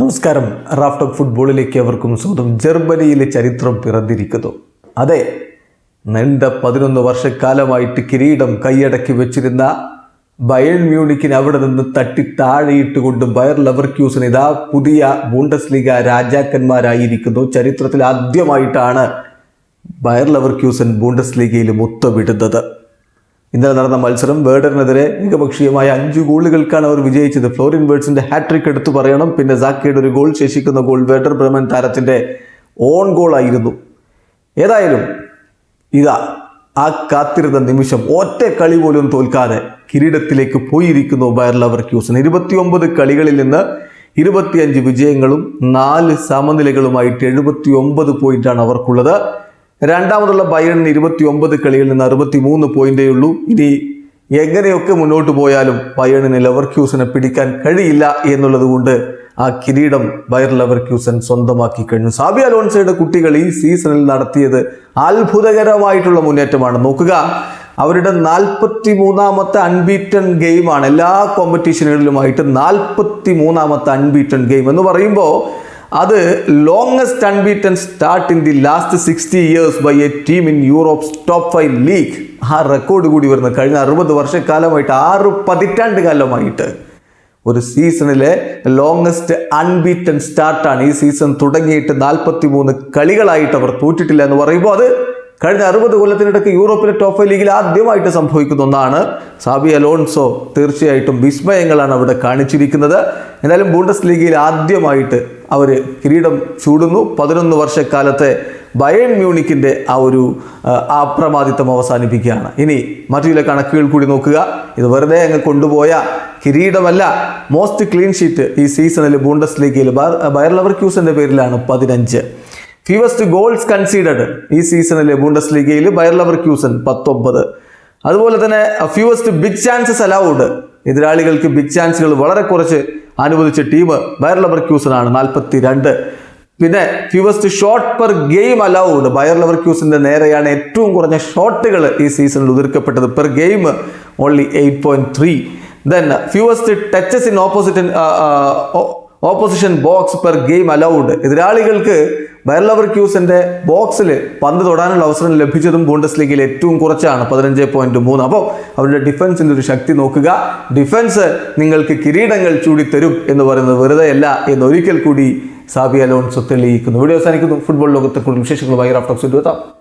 നമസ്കാരം. റാഫ്റ്റോക്ക് ഫുട്ബോളിലേക്ക് അവർക്കും സ്വന്തം ജർമ്മനിയിലെ ചരിത്രം പിറന്നിരിക്കുന്നു. അതെ നീണ്ട പതിനൊന്ന് വർഷക്കാലമായിട്ട് കിരീടം കൈയടക്കി വെച്ചിരുന്ന ബയൺ മ്യൂണിക്കിന് അവിടെ നിന്ന് തട്ടി താഴെയിട്ടുകൊണ്ട് ബയർ ലവർ ക്യൂസിന് ഇതാ പുതിയ ബൂണ്ടസ് ലീഗ രാജാക്കന്മാരായിരിക്കുന്നു. ചരിത്രത്തിൽ ആദ്യമായിട്ടാണ് ബയർ ലവർക്യൂസൻ ബൂണ്ടസ് ലീഗയിൽ മുത്തമിടുന്നത്. ഇന്നലെ നടന്ന മത്സരം വേർഡറിനെതിരെ ഏകപക്ഷീയമായ അഞ്ച് ഗോളുകൾക്കാണ് അവർ വിജയിച്ചത്. ഫ്ലോറിൻ വേർഡ്സിന്റെ ഹാട്രിക് എടുത്തു പറയണം. പിന്നെ സാക്കിയുടെ ഒരു ഗോൾ ശേഷിക്കുന്ന ഗോൾ വേർഡർ ബ്രഹ്മൻ താരത്തിന്റെ ഓൺ ഗോൾ ആയിരുന്നു. ഏതായാലും ഇതാ ആ കാത്തിരുന്ന നിമിഷം ഒറ്റ കളി പോലും തോൽക്കാതെ കിരീടത്തിലേക്ക് പോയിരിക്കുന്നു ബയർ ലവർക്യൂസൻ ഇരുപത്തിയൊമ്പത് കളികളിൽ നിന്ന് ഇരുപത്തിയഞ്ച് വിജയങ്ങളും നാല് സമനിലകളുമായിട്ട് എഴുപത്തി ഒമ്പത് പോയിന്റാണ് അവർക്കുള്ളത്. രണ്ടാമതുള്ള ബയറിന് ഇരുപത്തി ഒമ്പത് കളിയിൽ നിന്ന് അറുപത്തി മൂന്ന് പോയിന്റേ ഉള്ളൂ. ഇനി എങ്ങനെയൊക്കെ മുന്നോട്ട് പോയാലും ബയണിന് ലെവർക്യൂസനെ പിടിക്കാൻ കഴിയില്ല എന്നുള്ളത് കൊണ്ട് ആ കിരീടം ബയർ ലെവർക്യൂസൻ സ്വന്തമാക്കി കഴിഞ്ഞു. സാബി അലോൺസയുടെ കുട്ടികൾ ഈ സീസണിൽ നടത്തിയത് അത്ഭുതകരമായിട്ടുള്ള മുന്നേറ്റമാണ്. നോക്കുക അവരുടെ നാൽപ്പത്തി മൂന്നാമത്തെ അൺബീറ്റൺ ഗെയിമാണ് എല്ലാ കോമ്പറ്റീഷനുകളിലുമായിട്ട് നാൽപ്പത്തി മൂന്നാമത്തെ അൺബീറ്റൺ ഗെയിം എന്ന് പറയുമ്പോൾ അത് longest unbeaten start in the last sixty years by a team in Europe top five league ആ റെക്കോർഡ് കൂടി വരുന്നത് കഴിഞ്ഞ അറുപത് വർഷക്കാലമായിട്ട് ആറ് പതിറ്റാണ്ട് കാലമായിട്ട് ഒരു സീസണിലെ ലോങ്സ്റ്റ് അൺബീറ്റൻ സ്റ്റാർട്ടാണ് ഈ സീസൺ തുടങ്ങിയിട്ട് നാൽപ്പത്തി മൂന്ന് കളികളായിട്ട് അവർ തോറ്റിട്ടില്ല എന്ന് പറയുമ്പോൾ അത് കഴിഞ്ഞ അറുപത് കൊല്ലത്തിനിടയ്ക്ക് യൂറോപ്പിലെ ടോപ്പ് ഫൈവ് ലീഗിൽ ആദ്യമായിട്ട് സംഭവിക്കുന്ന ഒന്നാണ്. സാബി അലോൺസോ തീർച്ചയായിട്ടും വിസ്മയങ്ങളാണ് അവിടെ കാണിച്ചിരിക്കുന്നത്. എന്നാലും ബൂണ്ടസ് ലീഗിൽ ആദ്യമായിട്ട് അവർ കിരീടം ചൂടുന്നു. പതിനൊന്ന് വർഷക്കാലത്തെ ബയൺ മ്യൂണിക്കിന്റെ ആ ഒരു അപ്രമാദിത്വം അവസാനിപ്പിക്കുകയാണ്. ഇനി മറ്റു ചില കണക്കുകൾ കൂടി നോക്കുക. ഇത് വെറുതെ അങ്ങ് കൊണ്ടുപോയ കിരീടമല്ല. മോസ്റ്റ് ക്ലീൻ ഷീറ്റ് ഈ സീസണിൽ ബൂണ്ടസ് ലീഗിൽ ബയർ ലവർ ക്യൂസിന്റെ പേരിലാണ് പതിനഞ്ച്. ഫ്യൂവസ്റ്റ് ഗോൾസ് കൺസീഡഡ് ഈ സീസണിലെ ബൂണ്ടസ് ലീഗയിൽ ബയർ ലവർ ലവർക്യൂസൻ പത്തൊമ്പത്. അതുപോലെ തന്നെ ഫ്യൂവസ്റ്റ് ബിഗ് ചാൻസസ് അലൗഡ് എതിരാളികൾക്ക് ബിഗ് ചാൻസുകൾ വളരെ കുറച്ച് അനുവദിച്ച ടീം ബയർ ലെവർ ആണ് നാൽപ്പത്തി രണ്ട് പിന്നെ fewest shot per game allowed Bayer ലവർക്യൂസിന്റെ നേരെയാണ് ഏറ്റവും കുറഞ്ഞ ഷോട്ടുകൾ ഈ സീസണിൽ ഉതിർക്കപ്പെട്ടത്. Per game only eight point three then fewest touches in opposite opposition box per game allowed എതിരാളികൾക്ക് Bayer ക്യൂസിന്റെ ബോക്സിൽ പന്ത് തൊടാനുള്ള അവസരം ലഭിച്ചതും ബൂണ്ടസ് ലീഗിൽ ഏറ്റവും കുറച്ചാണ് പതിനഞ്ച് പോയിന്റ് മൂന്ന്. അപ്പോൾ അവരുടെ ഡിഫൻസിന്റെ ഒരു ശക്തി നോക്കുക. ഡിഫൻസ് നിങ്ങൾക്ക് കിരീടങ്ങൾ ചൂടിത്തരും എന്ന് പറയുന്നത് വെറുതെ അല്ല എന്ന് ഒരിക്കൽ കൂടി സാബി അലോൺസോ തെളിയിക്കുന്നു. വീഡിയോ അവസാനിക്കുന്നു. ഫുട്ബോൾ ലോകത്തെ കൂടുതൽ വിശേഷങ്ങളുമായി റാഫ്റ്റോക്സ് എത്താം.